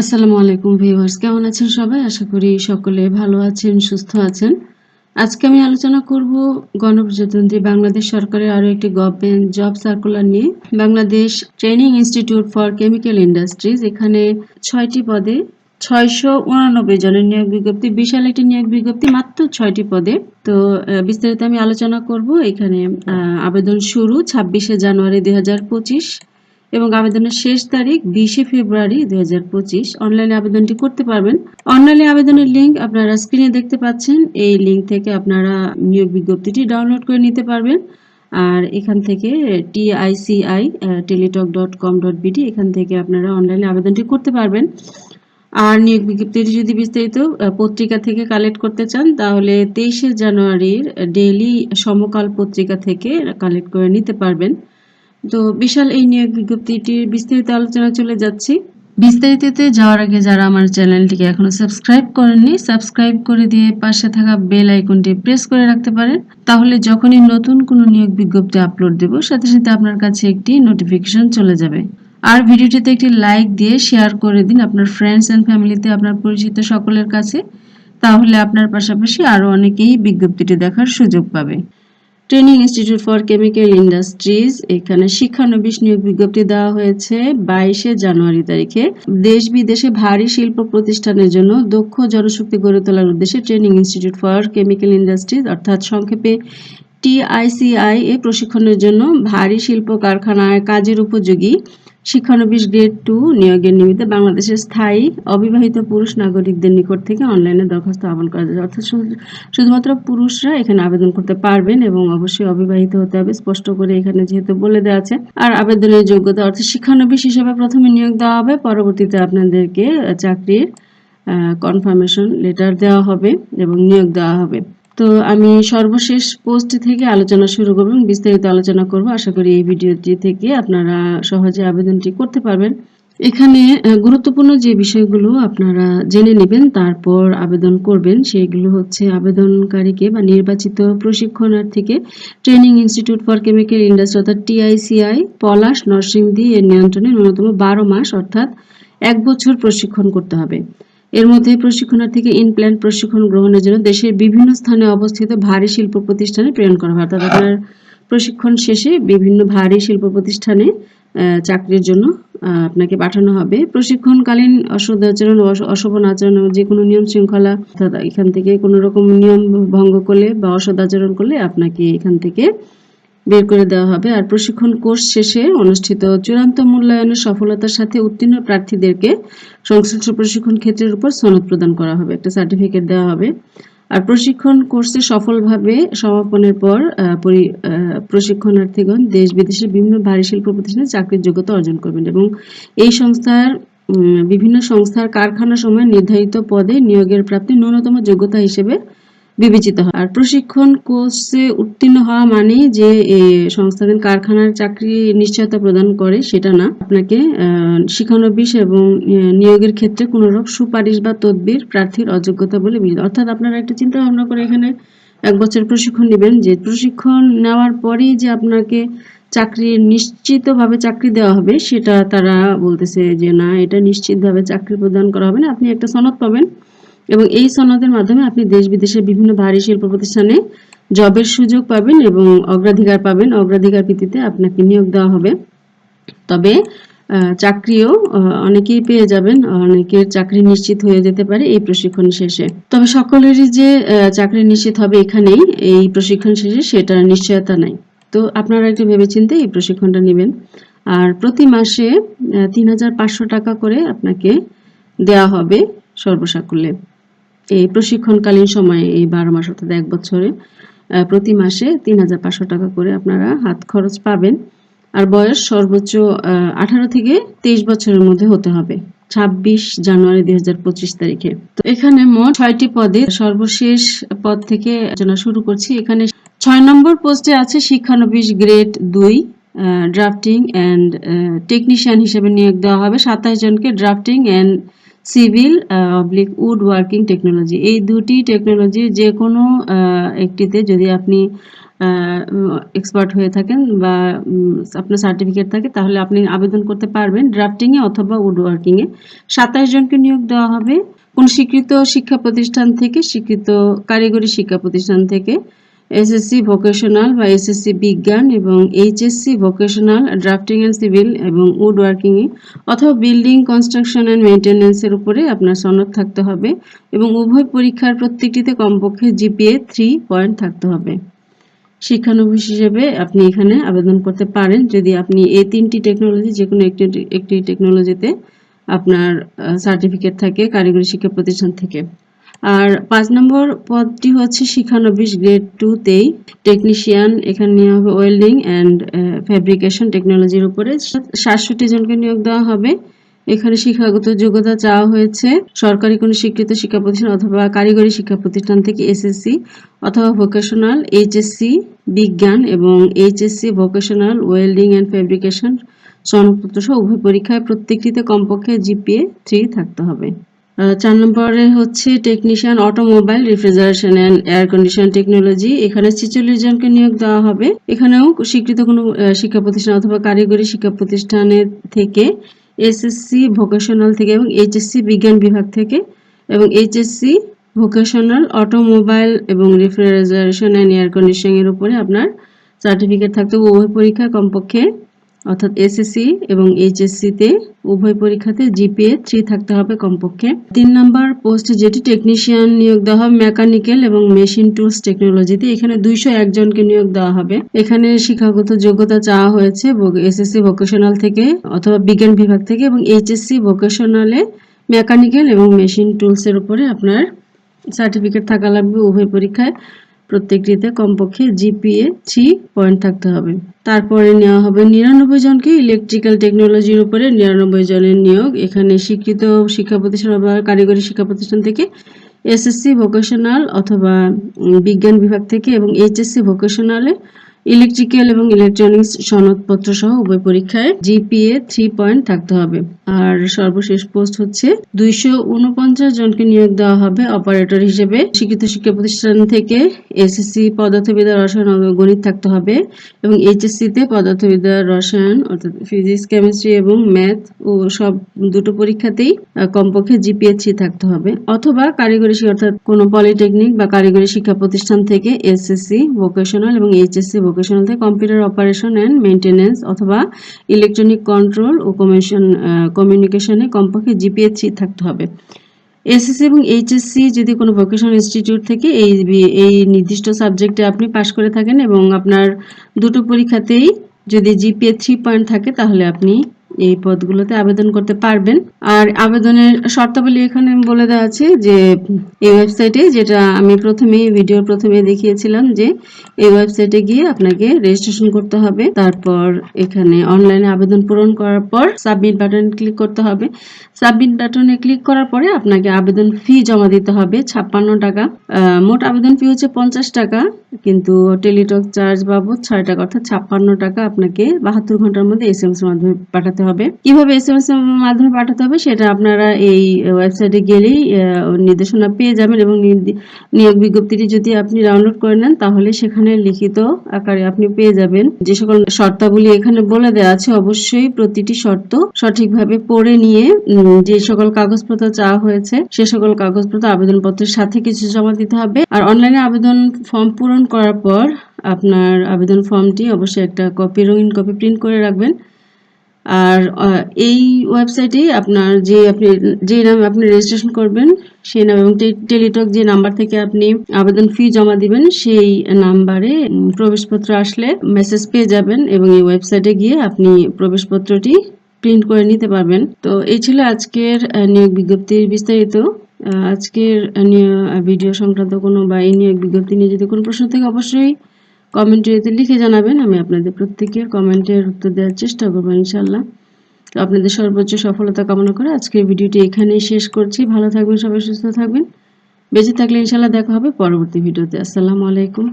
আসসালামু আলাইকুম ভিউয়ার্স, কেমন আছেন সবাই? আশা করি সকলে ভালো আছেন, সুস্থ আছেন। আজকে আমি আলোচনা করব গণপ্রজাতন্ত্রী বাংলাদেশ সরকারের আরও একটি গভর্নমেন্ট জব সার্কুলার নিয়ে। Bangladesh training institute for chemical industries, এখানে ছয়টি পদে ছয়শো উনানব্বই জনের নিয়োগ বিজ্ঞপ্তি, বিশাল একটি নিয়োগ বিজ্ঞপ্তি, মাত্র ছয়টি পদে। তো বিস্তারিত আমি আলোচনা করব। এখানে আবেদন শুরু ছাব্বিশে জানুয়ারি দুই হাজার পঁচিশ। এবং আবেদনের শেষ তারিখ বিশে ফেব্রুয়ারি দু হাজার পঁচিশ। অনলাইনে আবেদনটি করতে পারবেন। অনলাইনে আবেদনের লিঙ্ক আপনারা স্ক্রিনে দেখতে পাচ্ছেন। এই লিঙ্ক থেকে আপনারা নিয়োগ বিজ্ঞপ্তিটি ডাউনলোড করে নিতে পারবেন। আর এখান থেকে TICI Teletalk dot com dot BD এখান থেকে আপনারা অনলাইনে আবেদনটি করতে পারবেন। আর নিয়োগ বিজ্ঞপ্তিটি যদি বিস্তারিত পত্রিকা থেকে কালেক্ট করতে চান, তাহলে তেইশে জানুয়ারির ডেইলি সমকাল পত্রিকা থেকে কালেক্ট করে নিতে পারবেন। তো বিশাল এই নিয়োগ বিজ্ঞপ্তিটির বিস্তারিত আলোচনা চলে যাচ্ছি। বিস্তারিততে যাওয়ার আগে যারা আমার চ্যানেলটিকে এখনও সাবস্ক্রাইব করেননি, সাবস্ক্রাইব করে দিয়ে পাশে থাকা বেল আইকনটি প্রেস করে রাখতে পারেন। তাহলে যখনই নতুন কোনো নিয়োগ বিজ্ঞপ্তি আপলোড দেব, সাথে সাথে আপনার কাছে একটি নোটিফিকেশন চলে যাবে। আর ভিডিওটিতে একটি লাইক দিয়ে শেয়ার করে দিন আপনার ফ্রেন্ডস অ্যান্ড ফ্যামিলিতে আপনার পরিচিত সকলের কাছে। তাহলে আপনার পাশাপাশি আরও অনেকেই বিজ্ঞপ্তিটি দেখার সুযোগ পাবে। Training institute for chemical industries, এখানে শিক্ষানবিশ নিয়োগ বিজ্ঞপ্তি দেওয়া হয়েছে বাইশে জানুয়ারি তারিখে। দেশ বিদেশে ভারী শিল্প প্রতিষ্ঠানের জন্য দক্ষ জনশক্তি গড়ে তোলার উদ্দেশ্যে training institute for chemical industries, অর্থাৎ সংক্ষেপে টিআইসিআই এ প্রশিক্ষণের জন্য ভারী শিল্প কারখানায় কাজের উপযোগী শিক্ষানবিশ গ্রেড টু নিয়োগের নিমিত্তে বাংলাদেশের স্থায়ী অবিবাহিত পুরুষ নাগরিকদের নিকট থেকে অনলাইনে দরখাস্ত আহ্বান করা যাবে। অর্থাৎ শুধুমাত্র পুরুষরা এখানে আবেদন করতে পারবেন এবং অবশ্যই অবিবাহিত হতে হবে, স্পষ্ট করে এখানে যেহেতু বলে দেওয়া আছে। আর আবেদনের যোগ্যতা, অর্থাৎ শিক্ষানবিশ হিসেবে প্রথমে নিয়োগ দেওয়া হবে, পরবর্তীতে আপনাদেরকে চাকরির কনফার্মেশন লেটার দেওয়া হবে এবং নিয়োগ দেওয়া হবে। তো আমি সর্বশেষ পোস্ট থেকে আলোচনা শুরু করব এবং বিস্তারিত আলোচনা করব। আশা করি এই ভিডিওটি থেকে আপনারা সহজে আবেদনটি করতে পারবেন। এখানে গুরুত্বপূর্ণ যে বিষয়গুলো আপনারা জেনে নেবেন, তারপর আবেদন করবেন, সেগুলো হচ্ছে আবেদনকারীকে বা নির্বাচিত প্রশিক্ষণার্থীকে training institute for chemical industry অর্থাৎ টিআইসিআই পলাশ, নরসিংদী এর নিয়ন্ত্রণে ন্যূনতম বারো মাস অর্থাৎ এক বছর প্রশিক্ষণ করতে হবে। এর মধ্যে প্রশিক্ষণার্থীকে ইনপ্ল্যান্ট প্রশিক্ষণ গ্রহণের জন্য দেশের বিভিন্ন স্থানে অবস্থিত ভারী শিল্প প্রতিষ্ঠানে প্রেরণ করা হয়। অর্থাৎ আপনার প্রশিক্ষণ শেষে বিভিন্ন ভারী শিল্প প্রতিষ্ঠানে চাকরির জন্য আপনাকে পাঠানো হবে। প্রশিক্ষণকালীন অসদাচরণ অস- অশোভন আচরণ যে কোনো নিয়ম শৃঙ্খলা, অর্থাৎ এখান থেকে কোনো রকম নিয়ম ভঙ্গ করলে বা অসদাচরণ করলে আপনাকে এখান থেকে বের করে দেওয়া হবে। আর প্রশিক্ষণ কোর্স শেষে অনুষ্ঠিত চূড়ান্ত মূল্যায়নের সফলতার সাথে উত্তীর্ণ প্রার্থীদেরকে সংশ্লিষ্ট প্রশিক্ষণ ক্ষেত্রের উপর সনদ প্রদান করা হবে। একটা সার্টিফিকেট দেওয়া হবে। আর প্রশিক্ষণ কোর্সে সফলভাবে সমাপনের পর প্রশিক্ষণার্থীগণ দেশ বিদেশের বিভিন্ন ভারী শিল্প প্রতিষ্ঠানে চাকরির যোগ্যতা অর্জন করবেন এবং এই সংস্থার বিভিন্ন সংস্থার কারখানা সময় নির্ধারিত পদে নিয়োগের প্রাপ্তি ন্যূনতম যোগ্যতা হিসেবে বিবেচিত হয়। আর প্রশিক্ষণ কোর্সে উত্তীর্ণ হওয়া মানে যে এ, সংস্থাধীন কারখানার চাকরি নিশ্চয়তা প্রদান করে সেটা না। আপনাকে শিক্ষানবিশ এবং নিয়োগের ক্ষেত্রে কোনো রকম সুপারিশ বা তদবির প্রার্থীর অযোগ্যতা বলে অর্থাৎ আপনারা একটা চিন্তা ভাবনা করে এখানে এক বছর প্রশিক্ষণ নেবেন যে প্রশিক্ষণ নেওয়ার পরেই যে আপনাকে চাকরি নিশ্চিতভাবে চাকরি দেওয়া হবে সেটা তারা বলতেছে যে না এটা নিশ্চিতভাবে চাকরি প্রদান করা হবে না। আপনি একটা সনদ পাবেন। এবং এই সনদের মাধ্যমে আপনি দেশ বিদেশের বিভিন্ন ভারী শিল্প প্রতিষ্ঠানে জবের সুযোগ পাবেন এবং অগ্রাধিকার পাবেন। অগ্রাধিকার ভিত্তিতে আপনাকে নিয়োগ দেওয়া হবে। তবে চাকরিও অনেকেই পেয়ে যাবেন। অনেকের চাকরি নিশ্চিত হয়ে যেতে পারে এই প্রশিক্ষণ শেষে। তবে সকলেরই যে চাকরি নিশ্চিত হবে এখানেই, এই প্রশিক্ষণ শেষে সেটার নিশ্চয়তা নাই। তো আপনারা একটু ভেবেচিন্তে এই প্রশিক্ষণটা নেবেন। আর প্রতি মাসে তিন হাজার পাঁচশো টাকা করে আপনাকে দেওয়া হবে সর্বসাকুল্যে। এই প্রশিক্ষণকালীন সময়ে এই বারো মাস অর্থাৎ এক বছরে প্রতি মাসে তিন হাজার পাঁচশো টাকা করে আপনারা হাত খরচ পাবেন। আর বয়স সর্বোচ্চ আঠারো থেকে তেইশ বছরের মধ্যে হতে হবে, ছাব্বিশ জানুয়ারি দুই হাজার পঁচিশ তারিখে। তো এখানে মোট ছয়টি পদে সর্বশেষ পদ থেকে আলোচনা শুরু করছি। এখানে ছয় নম্বর পোস্টে আছে শিক্ষানবিশ গ্রেড দুই ড্রাফটিং অ্যান্ড টেকনিশিয়ান হিসেবে নিয়োগ দেওয়া হবে। সাতাশ জনকে drafting and civil oblique would working technology এই দুটি টেকনোলজির যে কোনো একটিতে যদি আপনি এক্সপার্ট হয়ে থাকেন বা আপনার সার্টিফিকেট থাকে, তাহলে আপনি আবেদন করতে পারবেন ড্রাফটিংয়ে অথবা উড ওয়ার্কিংয়ে সাতাশ জনকে নিয়োগ দেওয়া হবে। কোন স্বীকৃত শিক্ষা প্রতিষ্ঠান থেকে, স্বীকৃত কারিগরি শিক্ষা প্রতিষ্ঠান থেকে এসএসসি ভোকেশনাল বা এসএসসি বিজ্ঞান এবং HSC vocational drafting and civil এবং উড ওয়ার্কিংয়ে অথবা বিল্ডিং কনস্ট্রাকশন অ্যান্ড মেনটেন্যান্সের উপরে আপনার সনদ থাকতে হবে এবং উভয় পরীক্ষার প্রত্যেকটিতে কমপক্ষে জিপিএ থ্রি পয়েন্ট থাকতে হবে। শিক্ষানবিশ হিসেবে আপনি এখানে আবেদন করতে পারেন যদি আপনি এই তিনটি টেকনোলজি যে কোনো একটি একটি টেকনোলজিতে আপনার সার্টিফিকেট থাকে কারিগরি শিক্ষা প্রতিষ্ঠান থেকে। আর পাঁচ নম্বর পদটি হচ্ছে শিক্ষানবিশ গ্রেড টুতেই টেকনিশিয়ান এখানে নেওয়া হবে ওয়েল্ডিং অ্যান্ড ফ্যাব্রিকেশন টেকনোলজির উপরে। সাতষট্টি জনকে নিয়োগ দেওয়া হবে। এখানে শিক্ষাগত যোগ্যতা চাওয়া হয়েছে সরকারি কোনো স্বীকৃত শিক্ষা প্রতিষ্ঠান অথবা কারিগরি শিক্ষা প্রতিষ্ঠান থেকে এসএসসি অথবা ভোকেশনাল এইচএসসি বিজ্ঞান এবং HSC vocational welding and fabrication সনদপত্র সহ উভয় পরীক্ষায় প্রত্যেকটিতে কমপক্ষে জিপিএ থ্রি থাকতে হবে। চার নম্বরে হচ্ছে technician automobile refrigeration and air condition technology এখানে ছেচল্লিশ জনকে নিয়োগ দেওয়া হবে। এখানেও স্বীকৃত কোনো শিক্ষা প্রতিষ্ঠান অথবা কারিগরি শিক্ষা প্রতিষ্ঠানের থেকে এসএসসি ভোকেশনাল থেকে এবং এইচএসসি বিজ্ঞান বিভাগ থেকে এবং এইচএসসি ভোকেশনাল অটোমোবাইল এবং রেফ্রিজারেশন অ্যান্ড এয়ার কন্ডিশনিং এর উপরে আপনার সার্টিফিকেট থাকতে উভয় পরীক্ষা কমপক্ষে অর্থাৎ এসএসসি এবং এইচএসসি তে উভয় পরীক্ষাতে জিপিএ থ্রি থাকতে হবে কমপক্ষে। তিন নাম্বার পোস্ট যেটি টেকনিশিয়ান নিয়োগ দেওয়া হবে মেকানিক্যাল এবং মেশিন টুলস টেকনোলজিতে এখানে দুইশো একজনকে নিয়োগ দেওয়া হবে। এখানে শিক্ষাগত যোগ্যতা চাওয়া হয়েছে এসএসসি ভোকেশনাল থেকে অথবা বিজ্ঞান বিভাগ থেকে এবং এইচএসসি ভোকেশনালে মেকানিক্যাল এবং মেশিন টুলস এর উপরে আপনার সার্টিফিকেট থাকা লাগবে উভয় পরীক্ষায়। প্রত্যেকটিতে কমপক্ষে জিপিএ থ্রি পয়েন্ট থাকতে হবে। তারপরে নেওয়া হবে নিরানব্বই জনকে ইলেকট্রিক্যাল টেকনোলজির উপরে নিরানব্বই জনের নিয়োগ। এখানে স্বীকৃত শিক্ষা প্রতিষ্ঠান বা কারিগরি শিক্ষা প্রতিষ্ঠান থেকে এসএসসি ভোকেশনাল অথবা বিজ্ঞান বিভাগ থেকে এবং এইচএসসি ভোকেশনালে ইলেকট্রিক্যাল এবং ইলেকট্রনিক্স সনদপত্র সহ উভয় পরীক্ষায় জিপিএ থ্রি পয়েন্ট থাকতে হবে। আর সর্বশেষ পোস্ট হচ্ছে, দুইশো উনপঞ্চাশ জনকে নিয়োগ দেওয়া হবে অপারেটর হিসেবে। শিক্ষিত শিক্ষা প্রতিষ্ঠান থেকে এসএসসি পদার্থবিদ্যা, রসায়ন গণিত থাকতে হবে এবং এইচএসসি তে পদার্থবিদ্যা, রসায়ন অর্থাৎ ফিজিক্স, কেমিস্ট্রি এবং ম্যাথ ও সব দুটো পরীক্ষাতেই কমপক্ষে জিপিএ থ্রি থাকতে হবে। অথবা কারিগরি অর্থাৎ কোনো পলিটেকনিক বা কারিগরি শিক্ষা প্রতিষ্ঠান থেকে এসএসসি, ভোকেশনাল এবং এইচএসসি ভোকেশনাল থেকে কম্পিউটার অপারেশন অ্যান্ড মেনটেন্যান্স অথবা ইলেকট্রনিক কন্ট্রোল ও কমিশন কমিউনিকেশনে কমপক্ষে জিপিএস থ্রি থাকতে হবে। এসএসসি এবং এইচএসসি যদি কোনো ভোকেশনাল ইনস্টিটিউট থেকে এই এই নির্দিষ্ট সাবজেক্টে আপনি পাশ করে থাকেন এবং আপনার দুটো পরীক্ষাতেই যদি জিপিএ থ্রি পয়েন্ট থাকে, তাহলে আপনি এই পদগুলোতে আবেদন করতে পারবেন। আর আবেদনের শর্তাবলী এখানে বলে দেওয়া আছে যে, এই ওয়েবসাইটে যেটা আমি প্রথমে ভিডিওর প্রথমে দেখিয়েছিলাম যে, এই ওয়েবসাইটে গিয়ে আপনাকে রেজিস্ট্রেশন করতে হবে। তারপর এখানে অনলাইনে আবেদন পূরণ করার পর সাবমিট বাটন ক্লিক করতে হবে। সাবমিট বাটনে ক্লিক করার পরে আপনাকে আবেদন ফি জমা দিতে হবে, ছাপ্পান্ন টাকা। মোট আবেদন ফি হচ্ছে পঞ্চাশ টাকা, কিন্তু টেলিটক চার্জ বাবদ ছয় টাকা, অর্থাৎ ছাপ্পান্ন টাকা আপনাকে বাহাত্তর ঘণ্টার মধ্যে এস এম এস মাধ্যমে পাঠাতে হবে। কীভাবে এস এম এস এর মাধ্যমে পাঠাতে হবে সেটা আপনারা এই ওয়েবসাইটে গেলেই নির্দেশনা পেয়ে যাবেন এবং নিয়োগ বিজ্ঞপ্তিটি যদি আপনি ডাউনলোড করে নেন, তাহলে সেখানে লিখিত আকারে আপনি পেয়ে যাবেন। যে সকল শর্তাবলী এখানে বলে দেওয়া আছে, অবশ্যই প্রতিটি শর্ত সঠিকভাবে পড়ে নিয়ে যে সকল কাগজপত্র চাওয়া হয়েছে, সে সকল কাগজপত্র আবেদনপত্রের সাথে কিছু জমা দিতে হবে। আর অনলাইনে আবেদন ফর্ম পূরণ করার পর আপনার আবেদন ফর্মটি অবশ্যই একটা কপি রঙিন কপি প্রিন্ট করে রাখবেন। আর এই ওয়েবসাইটে আপনার যে আপনি, যে নামে আপনি রেজিস্ট্রেশন করবেন, সেই নাম এবং টেলিটক যে নাম্বার থেকে আপনি আবেদন ফি জমা দিবেন, সেই নাম্বারে প্রবেশপত্র আসলে মেসেজ পেয়ে যাবেন এবং এই ওয়েবসাইটে গিয়ে আপনি প্রবেশপত্রটি প্রিন্ট করে নিতে পারবেন। তো এই ছিল আজকের নিয়োগ বিজ্ঞপ্তির বিস্তারিত। আজকের ভিডিও সংক্রান্ত কোনো বা এই নিয়োগ বিজ্ঞপ্তি নিয়ে যদি কোনো প্রশ্ন থাকে, অবশ্যই কমেন্টে লিখে জানাবেন, আমি আপনাদের প্রত্যেকের কমেন্টের উত্তর দেওয়ার চেষ্টা করব ইনশাল্লাহ তো আপনাদের সর্বোচ্চ সফলতা কামনা করে আজকের ভিডিওটি এখানেই শেষ করছি। ভালো থাকবেন, সবাই সুস্থ থাকবেন। বেঁচে থাকলে ইনশাল্লাহ দেখা হবে পরবর্তী ভিডিওতে। আসসালামু আলাইকুম।